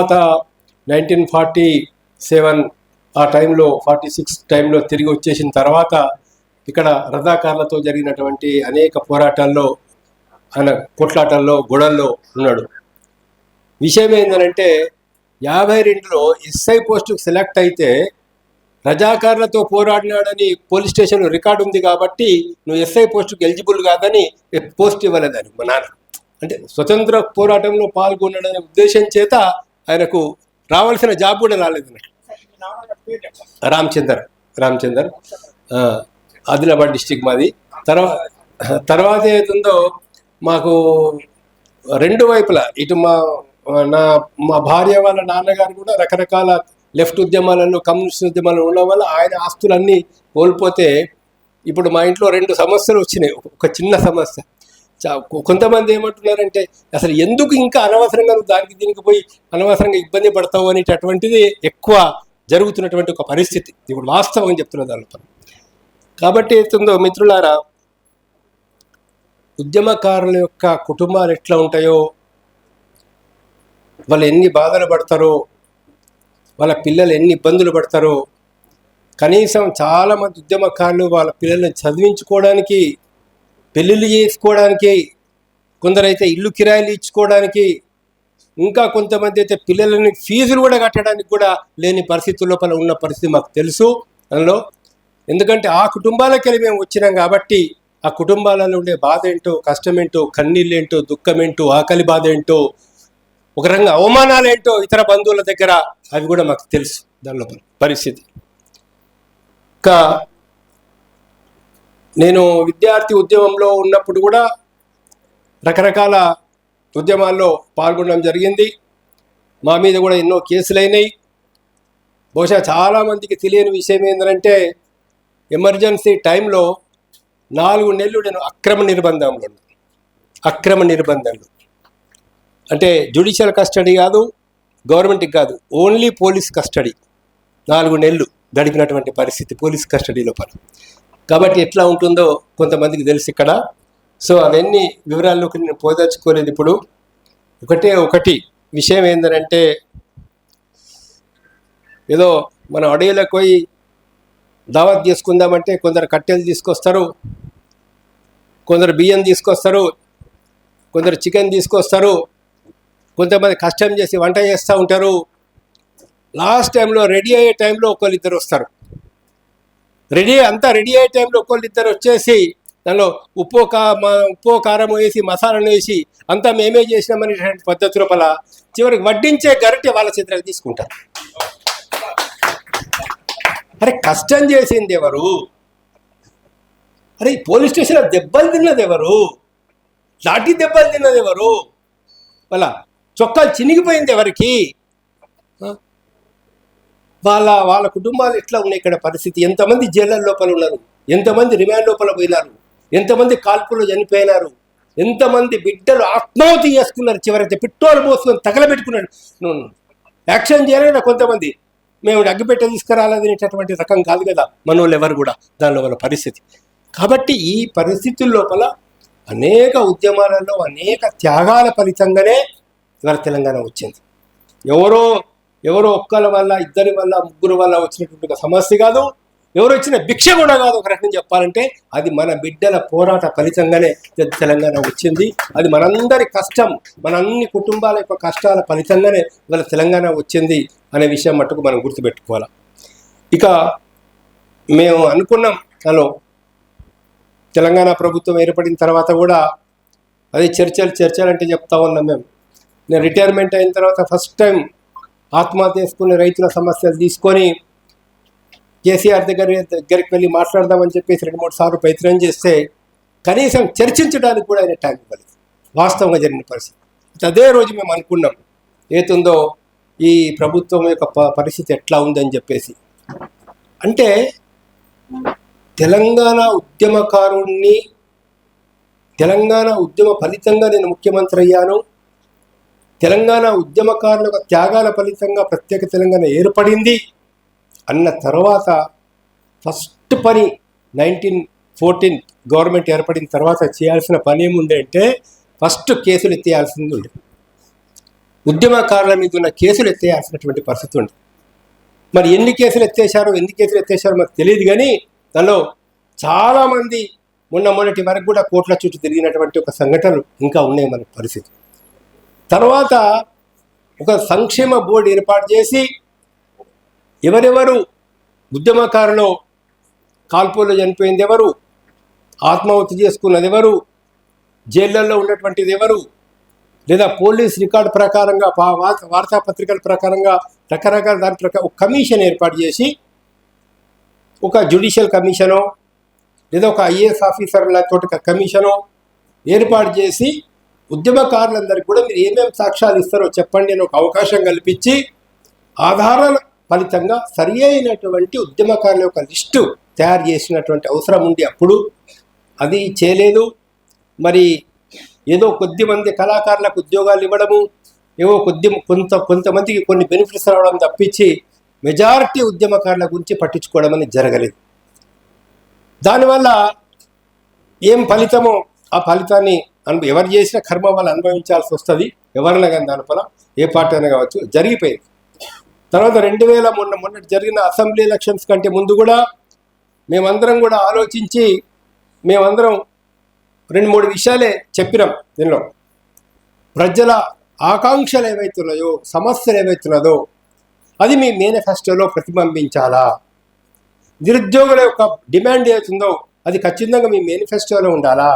తర్వాత nineteen forty seven ఆ టైంలో ఫార్టీ సిక్స్ టైంలో తిరిగి వచ్చేసిన తర్వాత ఇక్కడ రజాకార్లతో జరిగినటువంటి అనేక పోరాటాల్లో ఆయన కొట్లాటల్లో గొడవల్లో ఉన్నాడు. విషయం ఏంటంటే యాభై రెండులో ఎస్ఐ పోస్టుకు సెలెక్ట్ అయితే రజాకారులతో పోరాడినాడని పోలీస్ స్టేషన్ రికార్డు ఉంది కాబట్టి నువ్వు ఎస్ఐ పోస్టుకు ఎలిజిబుల్ కాదని పోస్ట్ ఇవ్వలేదని మా నాన్న. అంటే స్వతంత్ర పోరాటంలో పాల్గొనడనే ఉద్దేశం చేత ఆయనకు రావాల్సిన జాబ్ కూడా రాలేదు రామచందర్ రామచందర్. ఆదిలాబాద్ డిస్టిక్ మాది. తర్వాత తర్వాత ఏదైతుందో మాకు రెండు వైపులా ఇటు మా నా మా భార్య వాళ్ళ నాన్నగారు కూడా రకరకాల లెఫ్ట్ ఉద్యమాలలో కమ్యూనిస్ట్ ఉద్యమాలు ఉండడం వల్ల ఆయన ఆస్తులన్నీ కోల్పోతే ఇప్పుడు మా ఇంట్లో రెండు సమస్యలు వచ్చినాయి. ఒక చిన్న సమస్య. కొంతమంది ఏమంటున్నారంటే అసలు ఎందుకు ఇంకా అనవసరంగా నువ్వు దానికి దీనికి పోయి అనవసరంగా ఇబ్బంది పడతావు అనేటటువంటిది ఎక్కువ జరుగుతున్నటువంటి ఒక పరిస్థితి. ఇప్పుడు వాస్తవం చెప్తున్న దానిపై కాబట్టి ఏతుందో మిత్రులారా ఉద్యమకారుల యొక్క కుటుంబాలు ఎట్లా ఉంటాయో వాళ్ళు ఎన్ని బాధలు పడతారో వాళ్ళ పిల్లలు ఎన్ని ఇబ్బందులు పడతారో కనీసం చాలామంది ఉద్యమకారులు వాళ్ళ పిల్లల్ని చదివించుకోవడానికి పెళ్ళిళ్ళు చేసుకోవడానికి కొందరైతే ఇల్లు కిరాయిలు ఇచ్చుకోవడానికి ఇంకా కొంతమంది అయితే పిల్లలని ఫీజులు కూడా కట్టడానికి కూడా లేని పరిస్థితుల లోపల ఉన్న పరిస్థితి మాకు తెలుసు. అందులో ఎందుకంటే ఆ కుటుంబాలకి వెళ్ళి మేము వచ్చినాం కాబట్టి ఆ కుటుంబాలలో ఉండే బాధ ఏంటో కష్టం ఏంటో కన్నీళ్ళు ఏంటో దుఃఖం ఏంటో ఆకలి బాధ ఏంటో ఒక రంగా అవమానాలు ఏంటో ఇతర బంధువుల దగ్గర అవి కూడా మాకు తెలుసు దానిలో పరిస్థితి. ఇంకా నేను విద్యార్థి ఉద్యమంలో ఉన్నప్పుడు కూడా రకరకాల ఉద్యమాల్లో పాల్గొనడం జరిగింది. మా మీద కూడా ఎన్నో కేసులు అయినాయి బహుశా చాలామందికి తెలియని విషయం ఏంటంటే ఎమర్జెన్సీ టైంలో నాలుగు నెలలు నేను అక్రమ నిర్బంధంలో అక్రమ నిర్బంధంలో. అంటే జుడిషియల్ కస్టడీ కాదు గవర్నమెంట్కి కాదు ఓన్లీ పోలీస్ కస్టడీ. నాలుగు నెలలు గడిపినటువంటి పరిస్థితి పోలీస్ కస్టడీ లోపల కాబట్టి ఎట్లా ఉంటుందో కొంతమందికి తెలుసు ఇక్కడ. సో అవన్నీ వివరాల్లోకి నేను పోదలుచుకోలేదు ఇప్పుడు. ఒకటే ఒకటి విషయం ఏంటంటే ఏదో మన అడవిలోకి పోయి దావత్ చేసుకుందామంటే కొందరు కట్టెలు తీసుకొస్తారు కొందరు బియ్యం తీసుకొస్తారు కొందరు చికెన్ తీసుకొస్తారు కొంతమంది కష్టం చేసి వంట చేస్తూ ఉంటారు. లాస్ట్ టైంలో రెడీ అయ్యే టైంలో ఒకళ్ళు ఇద్దరు వస్తారు. రెడీ అంతా రెడీ అయ్యే టైంలో ఒకళ్ళు ఇద్దరు వచ్చేసి దానిలో ఉప్పు కా ఉప్పు కారం వేసి మసాలాను వేసి అంతా మేమే చేసినామనేటువంటి పద్ధతి లోపల చివరికి వడ్డించే గరిటె వాళ్ళ చేతులకు తీసుకుంటారు. అరే కష్టం చేసింది ఎవరు? అరే ఈ పోలీస్ స్టేషన్లో దెబ్బలు తిన్నది ఎవరు? లాఠీ దెబ్బలు తిన్నది ఎవరు? వాళ్ళ చొక్కాలు చినిగిపోయింది ఎవరికి? వాళ్ళ వాళ్ళ కుటుంబాలు ఎట్లా ఉన్నాయి ఇక్కడ పరిస్థితి? ఎంతమంది జైళ్ళ లోపల ఉన్నారు? ఎంతమంది రిమాండ్ లోపల పోయినారు? ఎంతమంది కాల్పులు చనిపోయినారు? ఎంతమంది బిడ్డలు ఆత్మాహుతి చేసుకున్నారు? చివరైతే పెట్రోల్ పోసుకొని తగలబెట్టుకున్నాడు యాక్షన్ చేయలేదా కొంతమంది? మేము అగ్గిపెట్ట తీసుకురాలనేటటువంటి రకం కాదు కదా మనోళ్ళు ఎవరు కూడా దానిలో వాళ్ళ పరిస్థితి. కాబట్టి ఈ పరిస్థితుల లోపల అనేక ఉద్యమాలలో అనేక త్యాగాల ఫలితంగానే ఇవాళ తెలంగాణ వచ్చింది. ఎవరో ఎవరో ఒక్కల వల్ల ఇద్దరి వల్ల ముగ్గురు వల్ల వచ్చినటువంటి ఒక సమస్య కాదు. ఎవరు వచ్చిన భిక్ష కూడా కాదు ఒక రకంగా చెప్పాలంటే అది మన బిడ్డల పోరాట ఫలితంగానే తెలంగాణ వచ్చింది. అది మనందరి కష్టం మన అన్ని కుటుంబాల యొక్క కష్టాల ఫలితంగానే ఇవాళ తెలంగాణ వచ్చింది అనే విషయం మట్టుకు మనం గుర్తుపెట్టుకోవాలి. ఇక మేము అనుకున్నాం హలో తెలంగాణ ప్రభుత్వం ఏర్పడిన తర్వాత కూడా అదే చర్చలు చర్చలు అంటే చెప్తా ఉన్నాం మేము. నేను రిటైర్మెంట్ అయిన తర్వాత ఫస్ట్ టైం ఆత్మహత్య చేసుకునే రైతుల సమస్యలు తీసుకొని కేసీఆర్ దగ్గర దగ్గరికి వెళ్ళి మాట్లాడదామని చెప్పేసి రెండు మూడు సార్లు ప్రయత్నం చేస్తే కనీసం చర్చించడానికి కూడా ఆయన టైం ఇవ్వలేదు. వాస్తవంగా జరిగిన పరిస్థితి. అదే రోజు మేము అనుకున్నాం ఏతుందో ఈ ప్రభుత్వం యొక్క ప- పరిస్థితి ఎట్లా ఉందని చెప్పేసి. అంటే తెలంగాణ ఉద్యమకారుణ్ణి తెలంగాణ ఉద్యమ ఫలితంగా నేను ముఖ్యమంత్రి అయ్యాను. తెలంగాణ ఉద్యమకారుల త్యాగాల ఫలితంగా ప్రత్యేక తెలంగాణ ఏర్పడింది అన్న తర్వాత ఫస్ట్ పని నైన్టీన్ ఫోర్టీన్ గవర్నమెంట్ ఏర్పడిన తర్వాత చేయాల్సిన పని ఏముంది అంటే ఫస్ట్ కేసులు ఎత్తేయాల్సింది ఉంది. ఉద్యమకారుల మీద ఉన్న కేసులు ఎత్తేయాల్సినటువంటి పరిస్థితి ఉంది. మరి ఎన్ని కేసులు ఎత్తేసారో ఎన్ని కేసులు ఎత్తేసారో మాకు తెలియదు కానీ దానిలో చాలామంది మొన్న మొన్నటి వరకు కూడా కోట్ల చుట్టూ తిరిగినటువంటి ఒక సంఘటనలు ఇంకా ఉన్నాయి మన పరిస్థితి. తర్వాత ఒక సంక్షేమ బోర్డు ఏర్పాటు చేసి ఎవరెవరు ఉద్యమకారులు కాల్పుల్లో చనిపోయింది ఎవరు ఆత్మహత్య చేసుకున్నది ఎవరు జైళ్ళల్లో ఉన్నటువంటిది ఎవరు లేదా పోలీస్ రికార్డు ప్రకారంగా వార్తాపత్రికల ప్రకారంగా రకరకాల దాని ప్రకారం ఒక కమిషన్ ఏర్పాటు చేసి ఒక జ్యుడిషియల్ కమిషనో లేదా ఒక ఐఏఎస్ ఆఫీసర్ల తోటి కమిషనో ఏర్పాటు చేసి ఉద్యమకారులందరికీ కూడా మీరు ఏమేమి సాక్ష్యాలు ఇస్తారో చెప్పండి అని ఒక అవకాశం కల్పించి ఆధారాల ఫలితంగా సరి అయినటువంటి ఉద్యమకారుల యొక్క లిస్టు తయారు చేసినటువంటి అవసరం ఉంది అప్పుడు. అది చేయలేదు. మరి ఏదో కొద్ది మంది కళాకారులకు ఉద్యోగాలు ఇవ్వడము ఏవో కొద్ది కొంత కొంతమందికి కొన్ని బెనిఫిట్స్ రావడం తప్పించి మెజారిటీ ఉద్యమకారుల గురించి పట్టించుకోవడం అనేది జరగలేదు. దానివల్ల ఏం ఫలితమో ఆ ఫలితాన్ని అను ఎవరు చేసిన కర్మ వాళ్ళు అనుభవించాల్సి వస్తుంది ఎవరైనా కానీ దానిపల ఏ పార్టీ అయినా కావచ్చు జరిగిపోయింది. తర్వాత రెండు వేల మొన్న మొన్నటి జరిగిన అసెంబ్లీ ఎలక్షన్స్ కంటే ముందు కూడా మేమందరం కూడా ఆలోచించి మేమందరం రెండు మూడు విషయాలే చెప్పినాం దీనిలో. ప్రజల ఆకాంక్షలు ఏవైతున్నాయో సమస్యలు ఏవైతున్నదో అది మీ మేనిఫెస్టోలో ప్రతిబింబించాలా? నిరుద్యోగుల యొక్క డిమాండ్ ఏతుందో అది ఖచ్చితంగా మీ మేనిఫెస్టోలో ఉండాలా?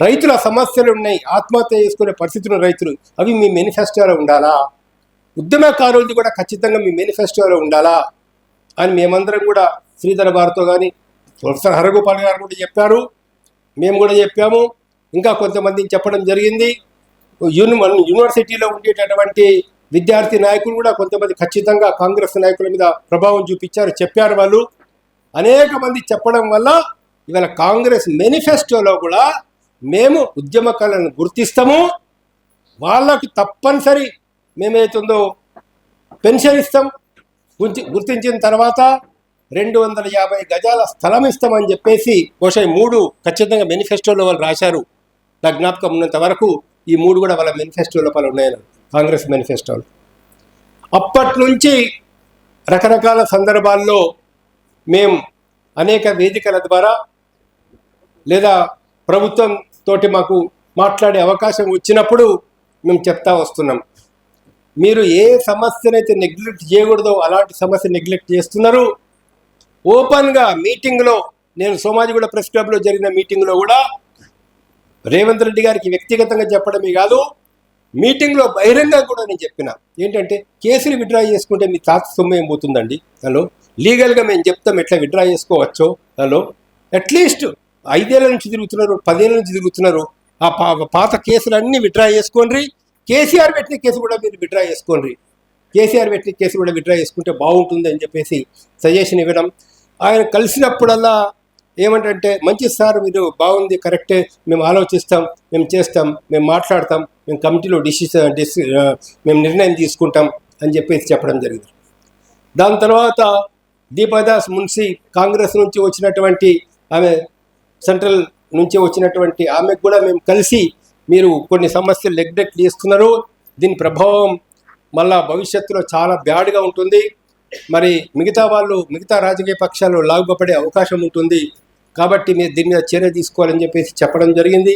రైతుల సమస్యలు ఉన్నాయి ఆత్మహత్య చేసుకునే పరిస్థితులు రైతులు అవి మీ మేనిఫెస్టోలో ఉండాలా? ఉద్యమకారులది కూడా ఖచ్చితంగా మీ మేనిఫెస్టోలో ఉండాలా? అని మేమందరం కూడా శ్రీధర భారతో కానీ ప్రొఫెసర్ హరగోపాల్ గారు కూడా చెప్పారు. మేము కూడా చెప్పాము. ఇంకా కొంతమందిని చెప్పడం జరిగింది. యూని యూనివర్సిటీలో ఉండేటటువంటి విద్యార్థి నాయకులు కూడా కొంతమంది ఖచ్చితంగా కాంగ్రెస్ నాయకుల మీద ప్రభావం చూపించారు చెప్పారు వాళ్ళు. అనేక మంది చెప్పడం వల్ల ఇవాళ కాంగ్రెస్ మేనిఫెస్టోలో కూడా మేము ఉద్యమకాలను గుర్తిస్తాము. వాళ్ళకు తప్పనిసరి మేమేతుందో పెన్షన్ ఇస్తాం. గుర్తి గుర్తించిన తర్వాత రెండు వందల యాభై గజాల స్థలం ఇస్తామని చెప్పేసి బహుశా మూడు ఖచ్చితంగా మేనిఫెస్టోలో వాళ్ళు రాశారు. నా జ్ఞాపకం ఉన్నంత వరకు ఈ మూడు కూడా వాళ్ళ మేనిఫెస్టో లోపల ఉన్నాయని కాంగ్రెస్ మేనిఫెస్టోలు. అప్పటి నుంచి రకరకాల సందర్భాల్లో మేము అనేక వేదికల ద్వారా లేదా ప్రభుత్వం తోటి మాకు మాట్లాడే అవకాశం వచ్చినప్పుడు మేము చెప్తా వస్తున్నాం. మీరు ఏ సమస్యనైతే నెగ్లెక్ట్ చేయకూడదో అలాంటి సమస్య నెగ్లెక్ట్ చేస్తున్నారు ఓపెన్గా మీటింగ్లో నేను సోమాజిగూడ ప్రెస్ క్లబ్లో జరిగిన మీటింగ్లో కూడా రేవంత్ రెడ్డి గారికి వ్యక్తిగతంగా చెప్పడమే కాదు మీటింగ్లో బహిరంగ కూడా నేను చెప్పిన. ఏంటంటే కేసులు విడ్రా చేసుకుంటే మీ తాత సొమ్ము ఏం పోతుందండి? హలో లీగల్గా మేము చెప్తాం ఎట్లా విడ్రా చేసుకోవచ్చో? హలో అట్లీస్ట్ ఐదేళ్ళ నుంచి తిరుగుతున్నారు పదేళ్ళ నుంచి తిరుగుతున్నారు. ఆ పా- పాత కేసులన్నీ విత్డ్రా చేసుకోండి. కేసీఆర్ పెట్టిన కేసు కూడా మీరు విడ్రా చేసుకోండి. కేసీఆర్ పెట్టిన కేసు కూడా విడ్రా చేసుకుంటే బాగుంటుంది అని చెప్పేసి సజెషన్ ఇవ్వడం. ఆయన కలిసినప్పుడల్లా ఏమంటే మంచి సార్ మీరు బాగుంది కరెక్టే మేము ఆలోచిస్తాం మేము చేస్తాం మేము మాట్లాడతాం మేము కమిటీలో డిసిషన్ డిసి మేము నిర్ణయం తీసుకుంటాం అని చెప్పేసి చెప్పడం జరిగింది. దాని తర్వాత దీపదాస్ మున్సి కాంగ్రెస్ నుంచి వచ్చినటువంటి ఆమె సెంట్రల్ నుంచి వచ్చినటువంటి ఆమెకు కూడా మేము కలిసి మీరు కొన్ని సమస్యలు నెగ్లెక్ట్ చేస్తున్నారు. దీని ప్రభావం మళ్ళా భవిష్యత్తులో చాలా బ్యాడ్గా ఉంటుంది. మరి మిగతా వాళ్ళు మిగతా రాజకీయ పక్షాలు లాభపడే అవకాశం ఉంటుంది. కాబట్టి మీరు దీని మీద చర్య తీసుకోవాలని చెప్పేసి చెప్పడం జరిగింది.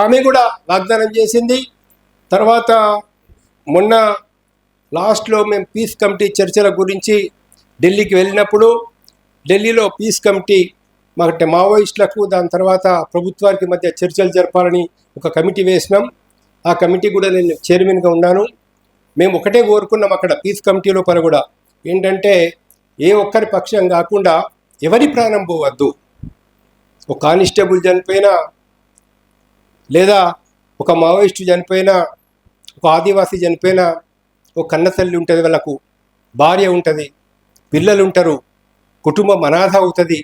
ఆమె కూడా వాగ్దానం చేసింది. తర్వాత మొన్న లాస్ట్లో మేము పీస్ కమిటీ చర్చల గురించి ఢిల్లీకి వెళ్ళినప్పుడు ఢిల్లీలో పీస్ కమిటీ మాకంటే మావోయిస్టులకు దాని తర్వాత ప్రభుత్వానికి మధ్య చర్చలు జరపాలని ఒక కమిటీ వేసినాం. ఆ కమిటీ కూడా నేను చైర్మన్గా ఉన్నాను. మేము ఒకటే కోరుకున్నాం అక్కడ పీస్ కమిటీ లోపల కూడా. ఏంటంటే ఏ ఒక్కరి పక్షం కాకుండా ఎవరి ప్రాణం పోవద్దు. ఒక కానిస్టేబుల్ చనిపోయినా లేదా ఒక మావోయిస్టు చనిపోయినా ఒక ఆదివాసీ చనిపోయినా ఒక కన్నతల్లి ఉంటుంది వాళ్ళకు భార్య ఉంటుంది పిల్లలు ఉంటారు కుటుంబం అనాథ అవుతుంది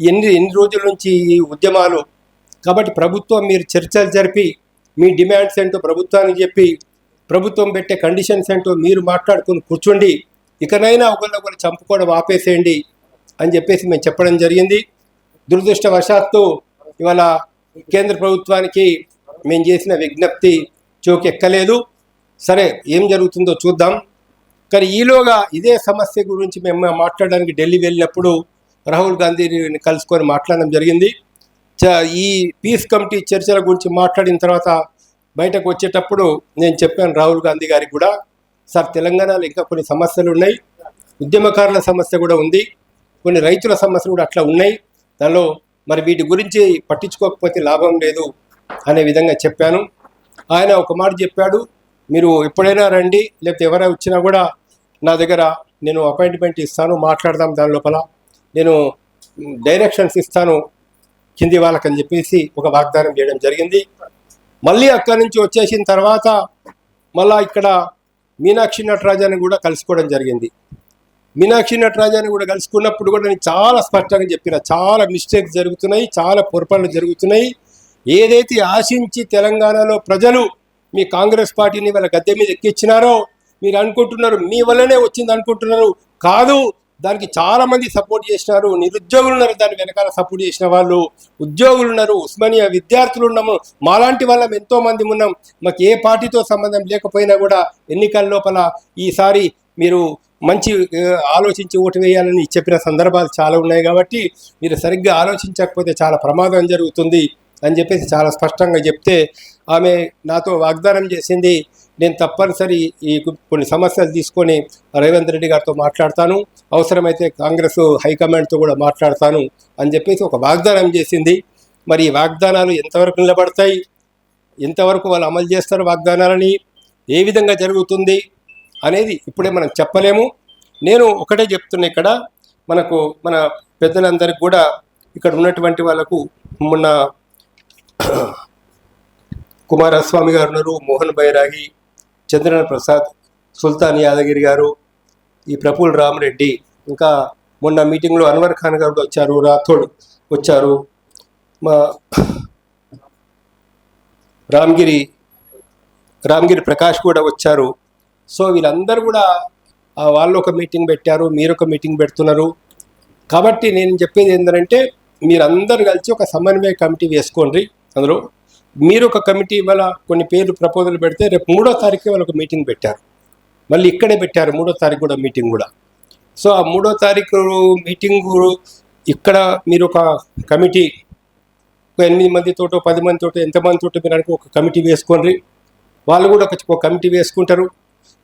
ఎన్ని ఎన్ని రోజుల నుంచి ఈ ఉద్యమాలు? కాబట్టి ప్రభుత్వం మీరు చర్చలు జరిపి మీ డిమాండ్స్ ఏంటో ప్రభుత్వానికి చెప్పి ప్రభుత్వం పెట్టే కండిషన్స్ ఏంటో మీరు మాట్లాడుకొని కూర్చోండి ఇకనైనా ఒకరినొకరు చంపుకోవడం ఆపేసేయండి అని చెప్పేసి మేము చెప్పడం జరిగింది. దురదృష్టవశాత్తు ఇవాళ కేంద్ర ప్రభుత్వానికి మేము చేసిన విజ్ఞప్తి చోకెక్కలేదు. సరే ఏం జరుగుతుందో చూద్దాం. కానీ ఈలోగా ఇదే సమస్య గురించి మేము మాట్లాడడానికి ఢిల్లీ వెళ్ళినప్పుడు రాహుల్ గాంధీని కలుసుకొని మాట్లాడడం జరిగింది. చ- ఈ పీస్ కమిటీ చర్చల గురించి మాట్లాడిన తర్వాత బయటకు వచ్చేటప్పుడు నేను చెప్పాను రాహుల్ గాంధీ గారికి కూడా సార్ తెలంగాణలో ఇంకా కొన్ని సమస్యలు ఉన్నాయి. ఉద్యమకారుల సమస్య కూడా ఉంది. కొన్ని రైతుల సమస్యలు కూడా అట్లా ఉన్నాయి. దానిలో మరి వీటి గురించి పట్టించుకోకపోతే లాభం లేదు అనే విధంగా చెప్పాను. ఆయన ఒక మాట చెప్పాడు మీరు ఎప్పుడైనా రండి లేకపోతే ఎవరైనా వచ్చినా కూడా నా దగ్గర నేను అపాయింట్మెంట్ ఇస్తాను మాట్లాడదాం దాని లోపల. నేను డైరెక్షన్స్ ఇస్తాను కింది వాళ్ళకని చెప్పేసి ఒక వాగ్దానం చేయడం జరిగింది. మళ్ళీ అక్కడి నుంచి వచ్చేసిన తర్వాత మళ్ళా ఇక్కడ మీనాక్షి నటరాజాని కూడా కలుసుకోవడం జరిగింది. మీనాక్షి నటరాజాని కూడా కలుసుకున్నప్పుడు కూడా నేను చాలా స్పష్టంగా చెప్పిన చాలా మిస్టేక్స్ జరుగుతున్నాయి చాలా పొరపాట్లు జరుగుతున్నాయి. ఏదైతే ఆశించి తెలంగాణలో ప్రజలు మీ కాంగ్రెస్ పార్టీని వాళ్ళ గద్దె మీద ఎక్కించినారో మీరు అనుకుంటున్నారు మీ వల్లనే వచ్చింది అనుకుంటున్నారు కాదు దానికి చాలా మంది సపోర్ట్ చేసినారు. నిరుద్యోగులు ఉన్నారు దాని వెనకాల సపోర్ట్ చేసిన వాళ్ళు. ఉద్యోగులు ఉన్నారు ఉస్మానియా విద్యార్థులు ఉన్నాము. మాలాంటి వాళ్ళం ఎంతో మంది ఉన్నాం. మాకు ఏ పార్టీతో సంబంధం లేకపోయినా కూడా ఎన్నికల లోపల ఈసారి మీరు మంచి ఆలోచించి ఓటు వేయాలని చెప్పిన సందర్భాలు చాలా ఉన్నాయి కాబట్టి మీరు సరిగ్గా ఆలోచించకపోతే చాలా ప్రమాదం జరుగుతుంది అని చెప్పేసి చాలా స్పష్టంగా చెప్తే ఆమె నాతో వాగ్దానం చేసింది. నేను తప్పనిసరి ఈ కొన్ని సమస్యలు తీసుకొని రేవంత్ రెడ్డి గారితో మాట్లాడతాను. అవసరమైతే కాంగ్రెస్ హైకమాండ్తో కూడా మాట్లాడతాను అని చెప్పేసి ఒక వాగ్దానం చేసింది. మరి ఈ వాగ్దానాలు ఎంతవరకు నిలబడతాయి? ఎంతవరకు వాళ్ళు అమలు చేస్తారు వాగ్దానాలని? ఏ విధంగా జరుగుతుంది? అనేది ఇప్పుడే మనం చెప్పలేము. నేను ఒకటే చెప్తున్నా ఇక్కడ. మనకు మన పెద్దలందరికీ కూడా ఇక్కడ ఉన్నటువంటి వాళ్ళకు మొన్న కుమారస్వామి గారు ఉన్నారు మోహన్ బైరాగి చంద్రన ప్రసాద్ సుల్తాన్ యాదగిరి గారు ఈ ప్రఫుల్ రామరెడ్డి ఇంకా మొన్న మీటింగ్లో అన్వర్ ఖాన్ గారు వచ్చారు రాథోడ్ వచ్చారు మా రామ్గిరి రామ్గిరి ప్రకాష్ కూడా వచ్చారు. సో వీళ్ళందరూ కూడా వాళ్ళు ఒక మీటింగ్ పెట్టారు మీరు ఒక మీటింగ్ పెడుతున్నారు. కాబట్టి నేను చెప్పేది ఏంటంటే మీరందరూ కలిసి ఒక సమన్వయ కమిటీ వేసుకోండి అందులో. మీరు ఒక కమిటీ ఇవాళ కొన్ని పేర్లు ప్రపోజల్ పెడితే రేపు మూడో తారీఖు వాళ్ళు ఒక మీటింగ్ పెట్టారు. మళ్ళీ ఇక్కడే పెట్టారు మూడో తారీఖు కూడా మీటింగ్ కూడా. సో ఆ మూడో తారీఖు మీటింగ్ ఇక్కడ మీరు ఒక కమిటీ ఒక ఎనిమిది మందితోటో పది మందితోటో ఎంతమందితోటో మీరు అనుకో ఒక కమిటీ వేసుకోండి. వాళ్ళు కూడా ఒక కమిటీ వేసుకుంటారు.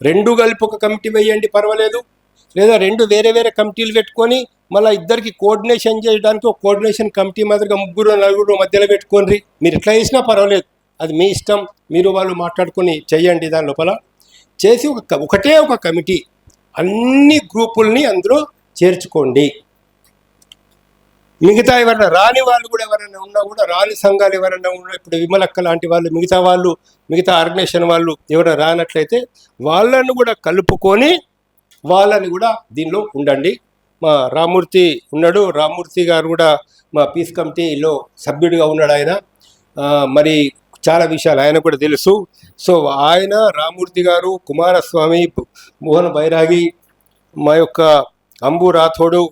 రెండు కలిపి ఒక కమిటీ వేయండి పర్వాలేదు. లేదా రెండు వేరే వేరే కమిటీలు పెట్టుకొని మళ్ళీ ఇద్దరికి కోఆర్డినేషన్ చేయడానికి ఒక కోఆర్డినేషన్ కమిటీ మాదిరిగా ముగ్గురు నలుగురు మధ్యలో పెట్టుకోండి. మీరు ఎట్లా చేసినా పర్వాలేదు. అది మీ ఇష్టం. మీరు వాళ్ళు మాట్లాడుకొని చేయండి దాని లోపల. చేసి ఒక ఒకటే ఒక కమిటీ. అన్ని గ్రూపుల్ని అందులో చేర్చుకోండి. మిగతా ఎవరైనా రాని వాళ్ళు కూడా ఎవరైనా ఉన్నా కూడా రాని సంఘాలు ఎవరైనా ఉన్నా ఇప్పుడు విమలక్క లాంటి వాళ్ళు మిగతా వాళ్ళు మిగతా ఆర్గనైజేషన్ వాళ్ళు ఎవరైనా రానట్లయితే వాళ్ళను కూడా కలుపుకొని వాళ్ళని కూడా దీనిలో ఉండండి. మా రామూర్తి ఉన్నాడు. రామూర్తి గారు కూడా మా పీస్ కమిటీలో సభ్యుడిగా ఉన్నాడు ఆయన. మరి చాలా విషయాలు ఆయన కూడా తెలుసు. సో ఆయన రామూర్తి గారు కుమారస్వామి మోహన్ బైరాగి మా యొక్క అంబు రాథోడు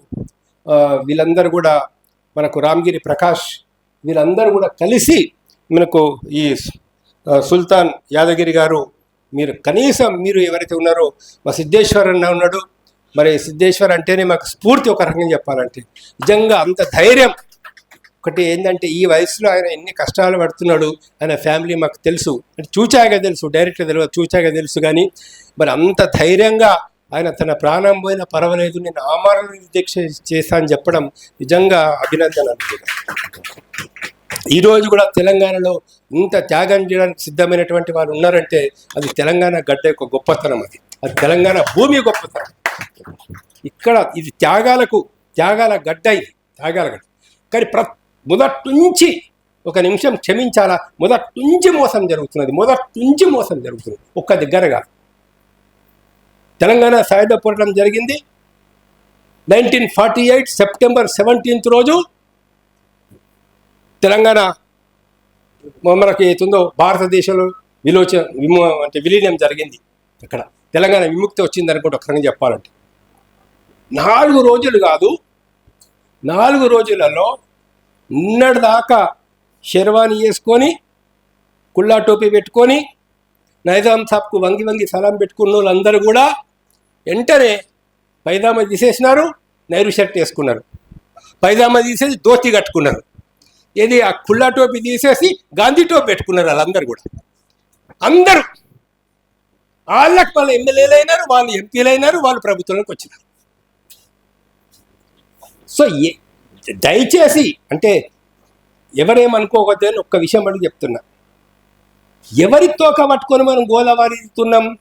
వీళ్ళందరూ కూడా మనకు రామగిరి ప్రకాష్ వీళ్ళందరూ కూడా కలిసి మనకు ఈ సుల్తాన్ యాదగిరి గారు మీరు కనీసం మీరు ఎవరైతే ఉన్నారో మా సిద్ధేశ్వర్ అన్న ఉన్నాడు. మరి సిద్ధేశ్వర్ అంటేనే మాకు స్ఫూర్తి ఒక రకంగా చెప్పాలంటే. నిజంగా అంత ధైర్యం. ఒకటి ఏంటంటే ఈ వయసులో ఆయన ఎన్ని కష్టాలు పడుతున్నాడు ఆయన ఫ్యామిలీ మాకు తెలుసు. అంటే చూచాగా తెలుసు డైరెక్ట్గా తెలియదు చూచాగా తెలుసు కానీ మరి అంత ధైర్యంగా ఆయన తన ప్రాణం పోయినా పర్వాలేదు నేను ఆమరణ దీక్ష చేశా అని చెప్పడం నిజంగా అభినందన ఈ ఈరోజు కూడా తెలంగాణలో ఇంత త్యాగం చేయడానికి సిద్ధమైనటువంటి వారు ఉన్నారంటే అది తెలంగాణ గడ్డ యొక్క గొప్పతనం అది. అది తెలంగాణ భూమి గొప్పతనం. ఇక్కడ ఇది త్యాగాలకు త్యాగాల గడ్డ ఇది త్యాగాల గడ్డ. కానీ ప్ర మొదటి నుంచి ఒక నిమిషం క్షమించాలా? మొదటి నుంచి మోసం జరుగుతున్నది మొదటి నుంచి మోసం జరుగుతుంది ఒక్క దగ్గరగా తెలంగాణ సాయుధ పోరాటం జరిగింది. Nineteen forty eight September seventeenth రోజు తెలంగాణ మనకి ఏతుందో భారతదేశంలో విలోచ విమో అంటే విలీనం జరిగింది ఇక్కడ. తెలంగాణ విముక్తి వచ్చింది అనుకుంటే ఒక రకంగా చెప్పాలంటే. నాలుగు రోజులు కాదు నాలుగు రోజులలో నిన్నటి దాకా షెర్వాణి వేసుకొని కుల్లా టోపీ పెట్టుకొని నైజాం సాబ్కు వంగి వంగి సలాం పెట్టుకున్న వాళ్ళందరూ కూడా వెంటనే పైదామా తీసేసినారు నైరు షర్ట్ వేసుకున్నారు. పైదామా తీసేసి దోతి కట్టుకున్నారు. ఏది ఆ కుళ్ళా టోపీ తీసేసి గాంధీ టోపీ పెట్టుకున్నారు వాళ్ళందరూ కూడా. అందరూ. వాళ్ళకి వాళ్ళ ఎమ్మెల్యేలు అయినారు వాళ్ళు ఎంపీలు అయినారు వాళ్ళు ప్రభుత్వంలోకి వచ్చినారు. సో దయచేసి అంటే ఎవరేమనుకోకపోతే అని ఒక్క విషయం అడిగి చెప్తున్నా. ఎవరి తోక పట్టుకొని మనం గోదావరి ఇస్తున్నాం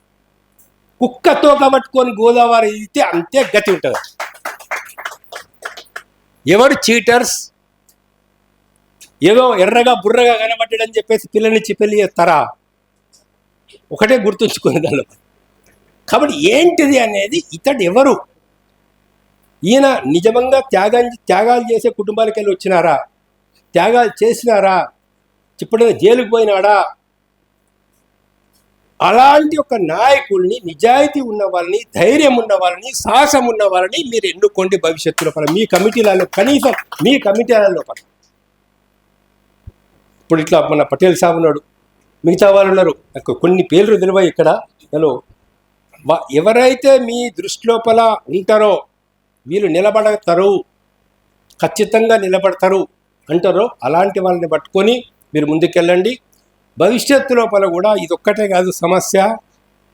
కుక్క తోక పట్టుకొని గోదావరి ఇస్తే అంతే గతి ఉంటుంది. ఎవరు చీటర్స్? ఏదో ఎర్రగా బుర్రగా కనబడ్డాడని చెప్పేసి పిల్లల్నిచ్చి పెళ్ళి చేస్తారా? ఒకటే గుర్తుంచుకునే దానిలో. కాబట్టి ఏంటిది అనేది ఇతడు ఎవరు? ఈయన నిజంగా త్యాగం త్యాగాలు చేసే కుటుంబాలకి వెళ్ళి వచ్చినారా? త్యాగాలు చేసినారా? ఇప్పుడైనా జైలుకు పోయినాడా? అలాంటి ఒక నాయకుల్ని నిజాయితీ ఉన్న వాళ్ళని ధైర్యం ఉన్న వాళ్ళని సాహసం ఉన్న వాళ్ళని మీరు ఎన్నుకోండి భవిష్యత్తులో. మీ కమిటీలలో కనీసం మీ కమిటీల లోపల ఇప్పుడు ఇట్లా మన పటేల్ సాబ్ ఉన్నాడు. మిగతా వాళ్ళు ఉన్నారు. నాకు కొన్ని పేర్లు తెలివాయి ఇక్కడ. హలో. ఎవరైతే మీ దృష్టి లోపల ఉంటారో వీళ్ళు నిలబడతారు. ఖచ్చితంగా నిలబడతారు అంటారో అలాంటి వాళ్ళని పట్టుకొని మీరు ముందుకెళ్ళండి. భవిష్యత్తు లోపల కూడా ఇది ఒక్కటే కాదు సమస్య.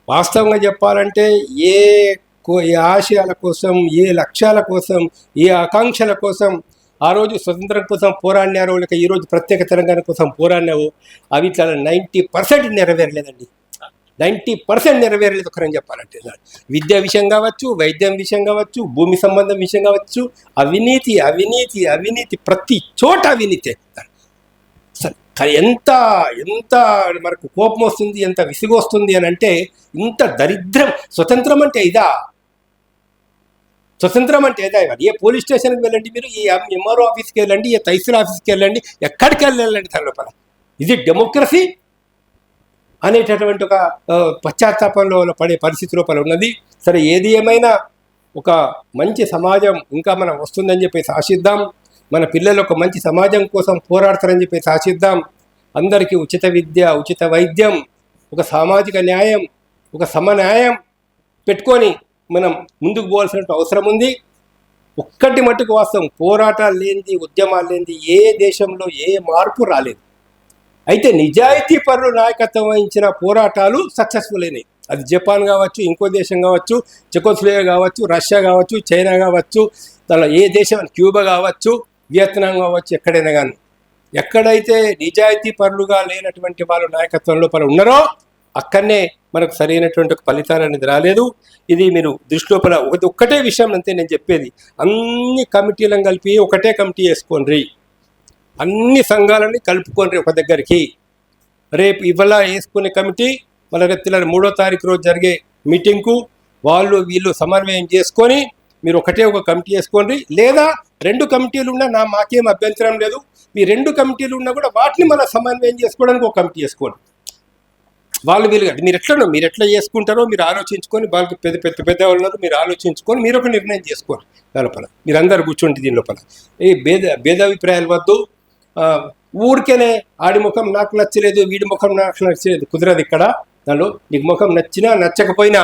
వాస్తవంగా చెప్పాలంటే ఏ కో- ఏ ఆశయాల కోసం ఏ లక్ష్యాల కోసం ఏ ఆకాంక్షల కోసం ఆ రోజు స్వతంత్రం కోసం పోరాడినారో. లేక ఈ రోజు ప్రత్యేక తెలంగాణ కోసం పోరాడినావో. అవి ఇట్లా నైంటీ పర్సెంట్ నెరవేరలేదండి. నైంటీ పర్సెంట్ నెరవేరలేదు ఒకరని చెప్పాలంటే. విద్య విషయం కావచ్చు వైద్యం విషయం కావచ్చు భూమి సంబంధం విషయం కావచ్చు అవినీతి అవినీతి అవినీతి ప్రతి చోట అవినీతి. ఎంత ఎంత మనకు కోపం వస్తుంది ఎంత విసుగు వస్తుంది అని అంటే ఇంత దరిద్రం. స్వతంత్రం అంటే ఇదా? స్వతంత్రం అంటే ఇవ్వాలి. ఏ పోలీస్ స్టేషన్కి వెళ్ళండి మీరు ఈ ఎంఆర్ఓ ఆఫీస్కి వెళ్ళండి ఏ తహసీల్ ఆఫీస్కి వెళ్ళండి ఎక్కడికి వెళ్ళండి తన లోపల. ఇది డెమోక్రసీ అనేటటువంటి ఒక పశ్చాత్తాపంలో పడే పరిస్థితి లోపల ఉన్నది. సరే ఏది ఏమైనా ఒక మంచి సమాజం ఇంకా మనం వస్తుందని చెప్పేసి ఆశిద్దాం. మన పిల్లలు ఒక మంచి సమాజం కోసం పోరాడతారని చెప్పేసి ఆశిద్దాం. అందరికీ ఉచిత విద్య ఉచిత వైద్యం ఒక సామాజిక న్యాయం ఒక సమన్యాయం పెట్టుకొని మనం ముందుకు పోవాల్సిన అవసరం ఉంది. ఒక్కటి మట్టుకు వాస్తవం పోరాటాలు లేనిది ఉద్యమాలు లేనిది ఏ దేశంలో ఏ మార్పు రాలేదు. అయితే నిజాయితీ పరులు నాయకత్వం వహించిన పోరాటాలు సక్సెస్ఫుల్ అయినాయి. అది జపాన్ కావచ్చు ఇంకో దేశం కావచ్చు చెకోస్లోవియా కావచ్చు రష్యా కావచ్చు చైనా కావచ్చు దానిలో ఏ దేశం క్యూబా కావచ్చు వియత్నాం కావచ్చు ఎక్కడైనా కానీ. ఎక్కడైతే నిజాయితీ పరులుగా లేనటువంటి వాళ్ళు నాయకత్వంలో పలు ఉన్నారో అక్కడనే మనకు సరైనటువంటి ఒక ఫలితాలు అనేది రాలేదు. ఇది మీరు దృష్టిలోపల ఒకటి ఒక్కటే విషయం అంతే నేను చెప్పేది. అన్ని కమిటీలను కలిపి ఒకటే కమిటీ వేసుకోండి. అన్ని సంఘాలని కలుపుకోండి ఒక దగ్గరికి. రేపు ఇవాళ వేసుకునే కమిటీ మన రేపు మూడో తారీఖు రోజు జరిగే మీటింగ్కు వాళ్ళు వీళ్ళు సమన్వయం చేసుకొని మీరు ఒకటే ఒక కమిటీ వేసుకోండి. లేదా రెండు కమిటీలు ఉన్నా నా మాకేం అభ్యంతరం లేదు. మీ రెండు కమిటీలు ఉన్నా కూడా వాటిని మన సమన్వయం చేసుకోవడానికి ఒక కమిటీ వేసుకోండి. వాళ్ళు వీళ్ళు కాదు. మీరు ఎట్లనో మీరు ఎట్లా చేసుకుంటారో మీరు ఆలోచించుకొని వాళ్ళకి పెద్ద పెద్ద పెద్ద వాళ్ళు ఉన్నారు మీరు ఆలోచించుకొని మీరు ఒక నిర్ణయం చేసుకోండి దాని లోపల. మీరు అందరు దీని లోపల. ఈ భేద భేదాభిప్రాయాలు వద్దు. ఊరికేనే ఆడి ముఖం నాకు నచ్చలేదు వీడి ముఖం నాకు నచ్చలేదు కుదరదు ఇక్కడ. దానిలో నీకు ముఖం నచ్చినా నచ్చకపోయినా.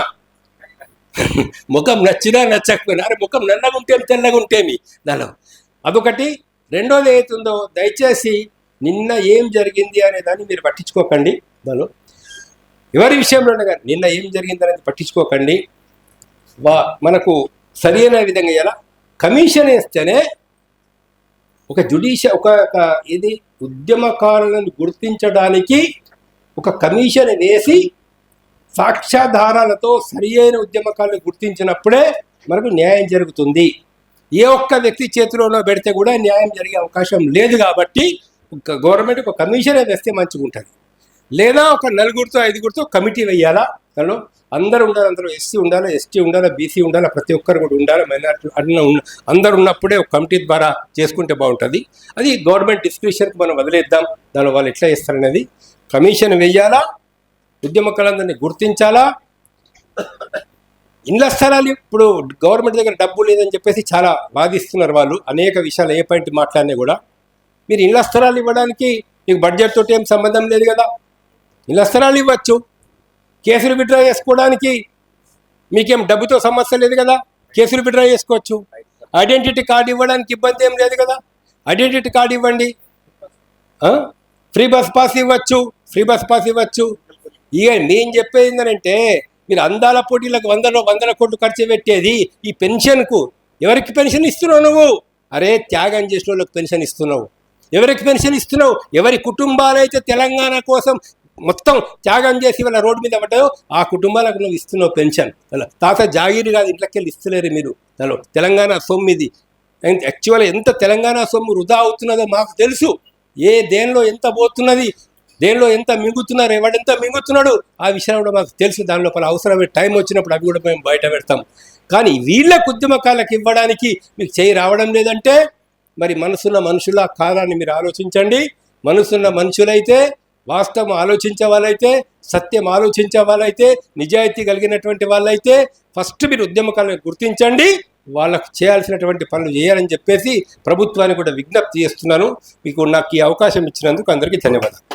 ముఖం నచ్చినా నచ్చకపోయినా అరే ముఖం నల్లగా ఉంటేమి తెల్లగా ఉంటేమి? దానిలో అదొకటి. రెండోది ఏతుందో దయచేసి నిన్న ఏం జరిగింది అనే దాన్ని మీరు పట్టించుకోకండి. దానిలో ఎవరి విషయంలోనే కానీ నిన్న ఏం జరిగిందనేది పట్టించుకోకండి. వా మనకు సరైన విధంగా ఎలా? కమిషన్ వేస్తేనే ఒక జుడిషియ ఒక ఇది ఉద్యమకారులను గుర్తించడానికి ఒక కమిషన్ వేసి సాక్ష్యాధారాలతో సరి అయిన ఉద్యమకాలను గుర్తించినప్పుడే మనకు న్యాయం జరుగుతుంది. ఏ ఒక్క వ్యక్తి చేతిలోనో పెడితే కూడా న్యాయం జరిగే అవకాశం లేదు కాబట్టి గవర్నమెంట్ ఒక కమిషన్ వేస్తే మంచిగా ఉంటుంది లేదా ఒక నలుగురితో ఐదుగురితో కమిటీ వేయాలా? దానిలో అందరూ ఉండాలి? అందులో ఎస్సీ ఉండాలి? ఎస్టీ ఉండాలి? బీసీ ఉండాలి? ప్రతి ఒక్కరు కూడా ఉండాలి? మైనార్టీ అన్న ఉన్న అందరు ఉన్నప్పుడే ఒక కమిటీ ద్వారా చేసుకుంటే బాగుంటుంది. అది గవర్నమెంట్ డిస్క్రిప్షన్కి మనం వదిలేద్దాం. దాని వాళ్ళు ఎట్లా చేస్తారనేది. కమిషన్ వేయాలా? ఉద్యమకాలందరినీ గుర్తించాలా? ఇండ్ల స్థలాలు ఇప్పుడు గవర్నమెంట్ దగ్గర డబ్బు లేదని చెప్పేసి చాలా వాదిస్తున్నారు వాళ్ళు. అనేక విషయాలు ఏ పాయింట్ మాట్లాడినా కూడా. మీరు ఇండ్ల స్థలాలు ఇవ్వడానికి మీకు బడ్జెట్ తోటి ఏం సంబంధం లేదు కదా? ఇలా స్థలాలు ఇవ్వచ్చు. కేసులు విత్డ్రా చేసుకోవడానికి మీకేం డబ్బుతో సమస్య లేదు కదా? కేసులు విత్డ్రా చేసుకోవచ్చు. ఐడెంటిటీ కార్డు ఇవ్వడానికి ఇబ్బంది ఏం లేదు కదా? ఐడెంటిటీ కార్డు ఇవ్వండి. ఫ్రీ బస్ పాస్ ఇవ్వచ్చు. ఫ్రీ బస్ పాస్ ఇవ్వచ్చు. ఇక నేను చెప్పేది ఏంటంటే మీరు అందాల పోటీలకు వందల వందల కోట్లు ఖర్చు పెట్టేది ఈ పెన్షన్కు. ఎవరికి పెన్షన్ ఇస్తున్నావు నువ్వు? అరే త్యాగం చేసిన వాళ్ళకి పెన్షన్ ఇస్తున్నావు. ఎవరికి పెన్షన్ ఇస్తున్నావు? ఎవరి కుటుంబాలైతే తెలంగాణ కోసం మొత్తం త్యాగం చేసి వాళ్ళ రోడ్డు మీద పడ్డాయో ఆ కుటుంబాలకు నువ్వు ఇస్తున్నావు పెన్షన్. అలా తాత జాగీరు కాదు ఇంట్లోకి వెళ్ళి ఇస్తలేరు మీరు. అలా తెలంగాణ సొమ్ము ఇది. యాక్చువల్ ఎంత తెలంగాణ సొమ్ము వృధా అవుతున్నదో మాకు తెలుసు. ఏ దేనిలో ఎంత పోతున్నది దేనిలో ఎంత మింగుతున్నారు ఎవడెంత మింగుతున్నాడు ఆ విషయం కూడా మాకు తెలుసు. దాని లోపల అవసరమైన టైం వచ్చినప్పుడు అవి కూడా మేము బయట పెడతాం. కానీ వీళ్ళకు ఉద్యమకాలకు ఇవ్వడానికి మీకు చేయి రావడం లేదంటే మరి మనసున్న మనుషుల కాలాన్ని మీరు ఆలోచించండి. మనసున్న మనుషులైతే వాస్తవం ఆలోచించే వాళ్ళైతే సత్యం ఆలోచించే వాళ్ళైతే నిజాయితీ కలిగినటువంటి వాళ్ళైతే ఫస్ట్ మీరు ఉద్యమకాలను గుర్తించండి వాళ్ళకు చేయాల్సినటువంటి పనులు చేయాలని చెప్పేసి ప్రభుత్వానికి కూడా విజ్ఞప్తి చేస్తున్నాను. మీకు నాకు ఈ అవకాశం ఇచ్చినందుకు అందరికీ ధన్యవాదాలు.